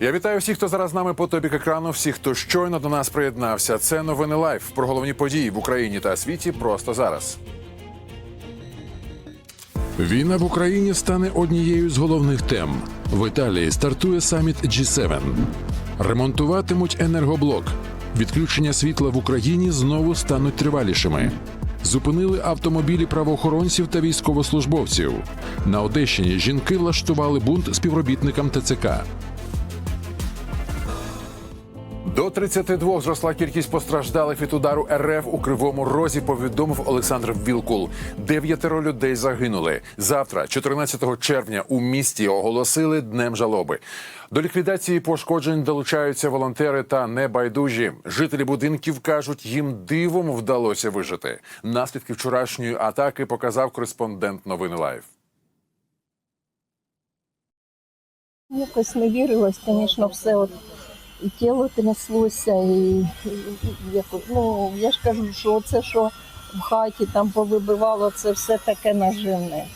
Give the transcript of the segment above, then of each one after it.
Я вітаю всіх, хто зараз з нами по тобік екрану. Всіх, хто щойно до нас приєднався. Це новини лайф про головні події в Україні та світі просто зараз. Війна в Україні стане однією з головних тем. В Італії стартує саміт G7. Ремонтуватимуть енергоблок. Відключення світла в Україні знову стануть тривалішими. Зупинили автомобілі правоохоронців та військовослужбовців. На Одещині жінки влаштували бунт співробітникам ТЦК. До 32 зросла кількість постраждалих від удару РФ у Кривому Розі. Повідомив Олександр Вілкул. Дев'ятеро людей загинули. Завтра, 14 червня, у місті оголосили днем жалоби. До ліквідації пошкоджень долучаються волонтери та небайдужі. Жителі будинків кажуть, їм дивом вдалося вижити. Наслідки вчорашньої атаки показав кореспондент новини Лайф. Якось не вірилось, звісно, все от і тіло тряслося, і, і як, ну, я ж кажу, що це, що в хаті там повибивало, це все таке наживне.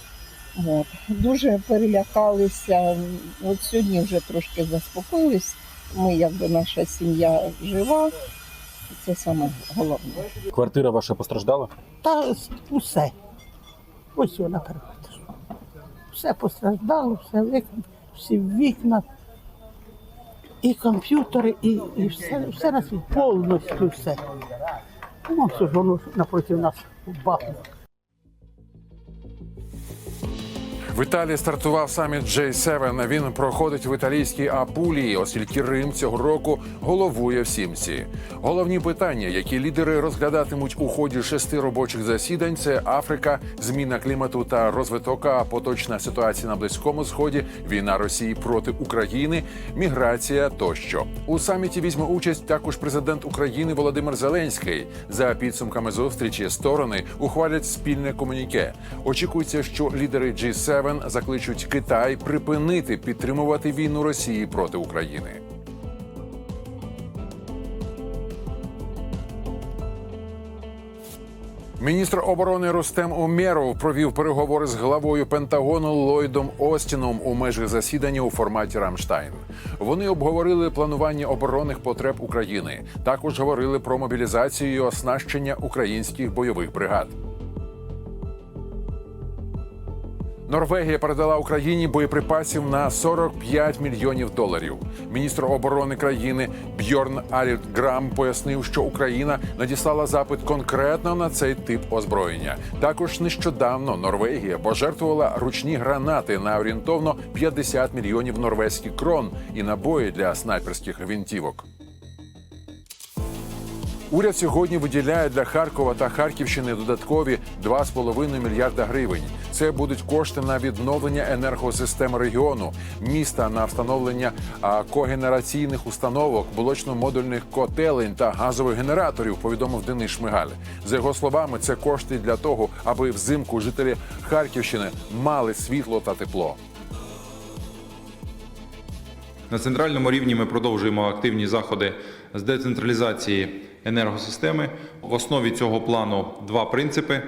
От. Дуже перелякалися. От сьогодні вже трошки заспокоїлись. Ми, якби наша сім'я жива, це саме головне. Квартира ваша постраждала? Та усе. Ось вона перепадає. Все постраждало, все всі вікна, і комп'ютери, і, і все, все на світ, повністю все. Ну, все ж воно напроти нас бахне. В Італії стартував саміт J7. Він проходить в італійській Апулії, оскільки Рим цього року головує в сімці. Головні питання, які лідери розглядатимуть у ході шести робочих засідань, це Африка, зміна клімату та розвиток, а поточна ситуація на близькому сході, війна Росії проти України, міграція тощо. У саміті візьме участь також президент України Володимир Зеленський. За підсумками зустрічі сторони ухвалять спільне комуніке. Очікується, що лідери G7 закличуть Китай припинити підтримувати війну Росії проти України. Міністр оборони Рустем Умєров провів переговори з главою Пентагону Ллойдом Остіном у межах засідання у форматі Рамштайн. Вони обговорили планування оборонних потреб України. Також говорили про мобілізацію і оснащення українських бойових бригад. Норвегія передала Україні боєприпасів на 45 мільйонів доларів. Міністр оборони країни Бьорн Алірт Грам пояснив, що Україна надіслала запит конкретно на цей тип озброєння. Також нещодавно Норвегія пожертвувала ручні гранати на орієнтовно 50 мільйонів норвезьких крон і набої для снайперських гвинтівок. Уряд сьогодні виділяє для Харкова та Харківщини додаткові 2,5 мільярда гривень. Це будуть кошти на відновлення енергосистеми регіону, міста на встановлення когенераційних установок, блочно-модульних котелень та газових генераторів. Повідомив Денис Шмигаль. За його словами, це кошти для того, аби взимку жителі Харківщини мали світло та тепло. На центральному рівні ми продовжуємо активні заходи з децентралізації енергосистеми. В основі цього плану два принципи: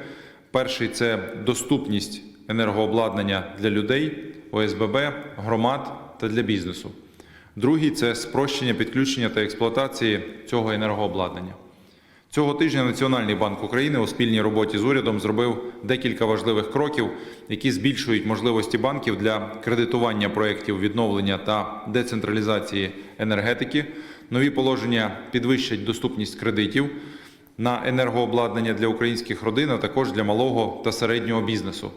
перший це доступність енергообладнання для людей, ОСББ, громад та для бізнесу. Другий це спрощення підключення та експлуатації цього енергообладнання. Цього тижня Національний банк України у спільній роботі з урядом зробив декілька важливих кроків, які збільшують можливості банків для кредитування проєктів відновлення та децентралізації енергетики. Нові положення підвищать доступність кредитів на енергообладнання для українських родин, а також для малого та середнього бізнесу.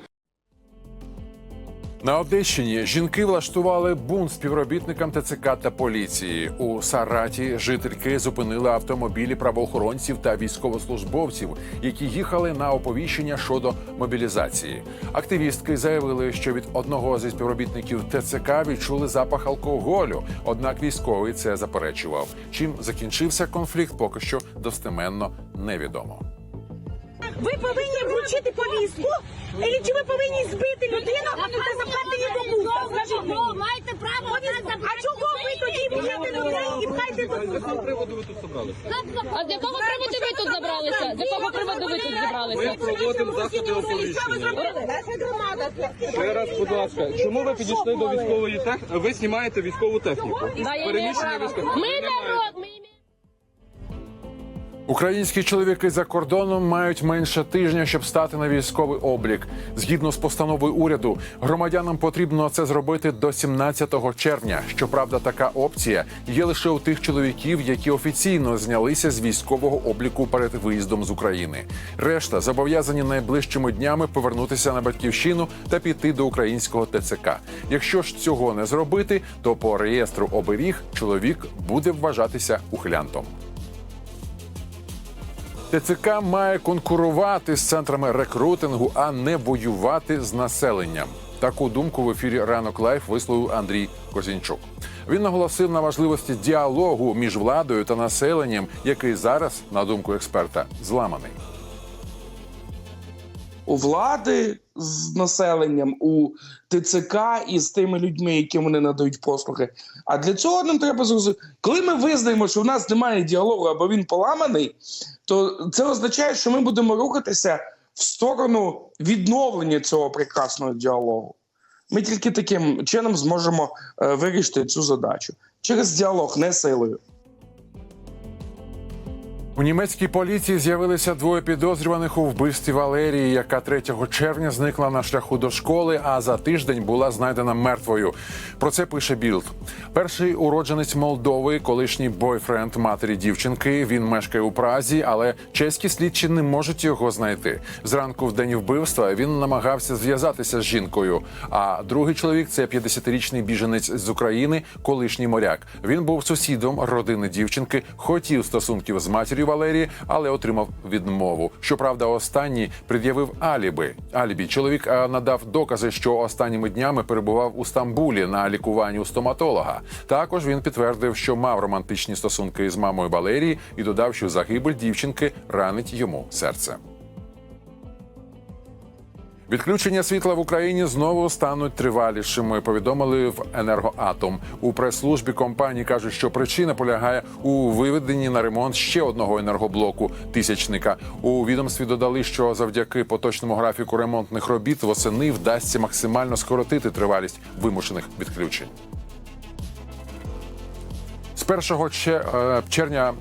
На Одещині жінки влаштували бунт співробітникам ТЦК та поліції. У Сараті жительки зупинили автомобілі правоохоронців та військовослужбовців, які їхали на оповіщення щодо мобілізації. Активістки заявили, що від одного зі співробітників ТЦК відчули запах алкоголю. Однак військовий це заперечував. Чим закінчився конфлікт, поки що достеменно невідомо. Ви повинні вручити повістку, і чи ви повинні збити людину, а туди забрати її до буса? Скажіть мені. маєте право Повістку. А чого ви тоді б'єте людей і пхаєте А з якого приводу ви тут забралися? З якого приводу ви тут зібралися? проводимо заходи оповіщення. Ще раз, будь ласка, чому ви підійшли до військової техніки? Ви знімаєте військову техніку. Переміщення військових. Ми народ, ми Українські чоловіки за кордоном мають менше тижня, щоб стати на військовий облік. Згідно з постановою уряду, громадянам потрібно це зробити до 17 червня. Щоправда, така опція є лише у тих чоловіків, які офіційно знялися з військового обліку перед виїздом з України. Решта зобов'язані найближчими днями повернутися на батьківщину та піти до українського ТЦК. Якщо ж цього не зробити, то по реєстру оберіг чоловік буде вважатися ухилянтом. ТЦК має конкурувати з центрами рекрутингу, а не воювати з населенням. Таку думку в ефірі ранок лайф висловив Андрій Козінчук. Він наголосив на важливості діалогу між владою та населенням, який зараз, на думку експерта, зламаний. У влади з населенням, у ТЦК і з тими людьми, яким вони надають послуги. А для цього нам треба зрозуміти, коли ми визнаємо, що в нас немає діалогу або він поламаний, то це означає, що ми будемо рухатися в сторону відновлення цього прекрасного діалогу. Ми тільки таким чином зможемо е, вирішити цю задачу через діалог, не силою. У німецькій поліції з'явилися двоє підозрюваних у вбивстві Валерії, яка 3 червня зникла на шляху до школи, а за тиждень була знайдена мертвою. Про це пише Білд. Перший уродженець Молдови, колишній бойфренд матері дівчинки. Він мешкає у Празі, але чеські слідчі не можуть його знайти. Зранку в день вбивства він намагався зв'язатися з жінкою. А другий чоловік це 50-річний біженець з України, колишній моряк. Він був сусідом родини дівчинки, хотів стосунків з матір'ю Валерії, але отримав відмову. Щоправда, останній пред'явив аліби. Алібі чоловік надав докази, що останніми днями перебував у Стамбулі на лікуванні у стоматолога. Також він підтвердив, що мав романтичні стосунки з мамою Валерії і додав, що загибель дівчинки ранить йому серце. Відключення світла в Україні знову стануть тривалішими. Повідомили в енергоатом у прес-службі компанії. кажуть, що причина полягає у виведенні на ремонт ще одного енергоблоку тисячника. У відомстві додали, що завдяки поточному графіку ремонтних робіт восени вдасться максимально скоротити тривалість вимушених відключень. З 1 е, червня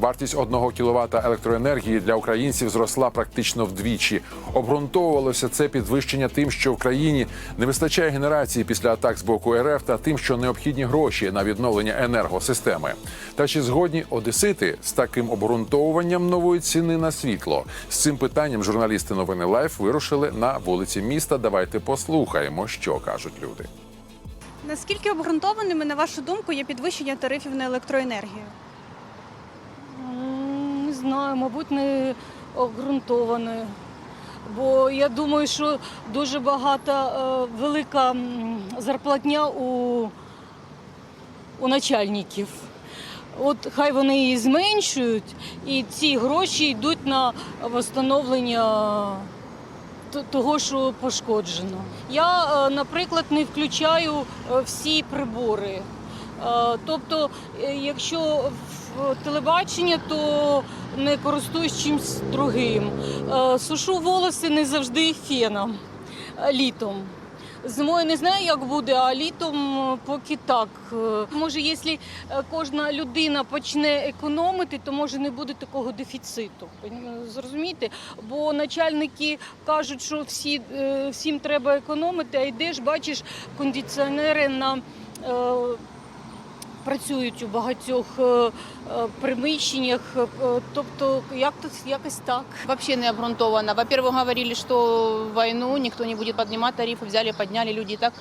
вартість 1 кВт електроенергії для українців зросла практично вдвічі. Обґрунтовувалося це підвищення тим, що в країні не вистачає генерації після атак з боку РФ та тим, що необхідні гроші на відновлення енергосистеми. Та чи згодні одесити з таким обґрунтовуванням нової ціни на світло? З цим питанням журналісти новини Лайф вирушили на вулиці міста. Давайте послухаємо, що кажуть люди. Наскільки обґрунтованими, на вашу думку, є підвищення тарифів на електроенергію? Не знаю, мабуть, не обґрунтоване. Бо я думаю, що дуже багата е, велика зарплатня у, у начальників. От хай вони її зменшують, і ці гроші йдуть на встановлення того, що пошкоджено. Я, е, наприклад, не включаю е, всі прибори. Е, Тобто, якщо телебачення, то не користуюсь чимось другим. Сушу волоси не завжди феном літом. Зимою не знаю, як буде, а літом е, поки так. Е, Може, якщо е, кожна людина почне економити, то може не буде такого дефіциту. Зрозумієте? Бо начальники кажуть, що всі, всім треба економити, а йдеш, бачиш, кондиціонери на. Працюють у багатьох приміщеннях, тобто як тут якось так. Вообще не обґрунтовано. Во-первых, говорили, что в войну никто не будет поднимать тарифы. Взяли, подняли. Люди и так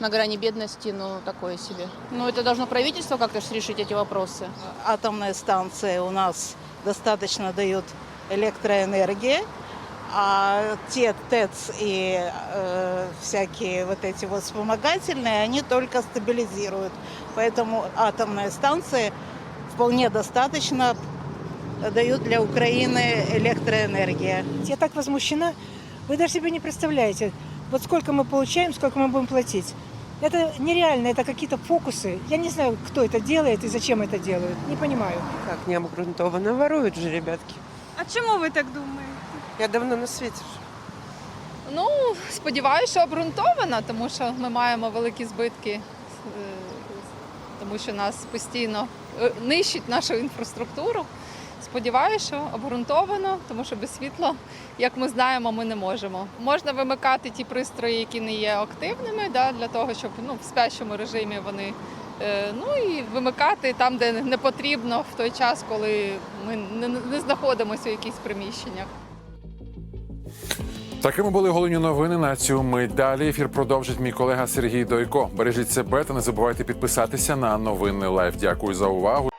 на грани бедности, ну, такое себе. Но это должно правительство как-то решить эти вопросы. атомная станция у нас достаточно дает электроэнергии, а те ТЭЦ и э, всякие вот эти вот вспомогательные, они только стабилизируют. Поэтому атомная станция вполне достаточно дают для Украины электроэнергии. Я так возмущена. Вы даже себе не представляете, вот сколько мы получаем, сколько мы будем платить. Это нереально, это какие-то фокусы. Я не знаю, кто это делает и зачем это делают. Не понимаю. Как необґрунтованно воруют же ребятки. А чому ви так думаєте? Я давно на світі. Ну, сподіваюся, що обґрунтовано, тому що ми маємо великі збитки, е, тому що нас постійно е, нищить нашу інфраструктуру. Сподіваюся, що обґрунтовано, тому що без світла, як ми знаємо, ми не можемо. Можна вимикати ті пристрої, які не є активними, да, для того, щоб ну, в спящому режимі вони. е, Ну і вимикати там, де не потрібно, в той час, коли ми не, не знаходимося у якихось приміщеннях. Такими були головні новини на цю мить. Далі ефір продовжить мій колега Сергій Дойко. Бережіть себе та не забувайте підписатися на новини лайф. Дякую за увагу.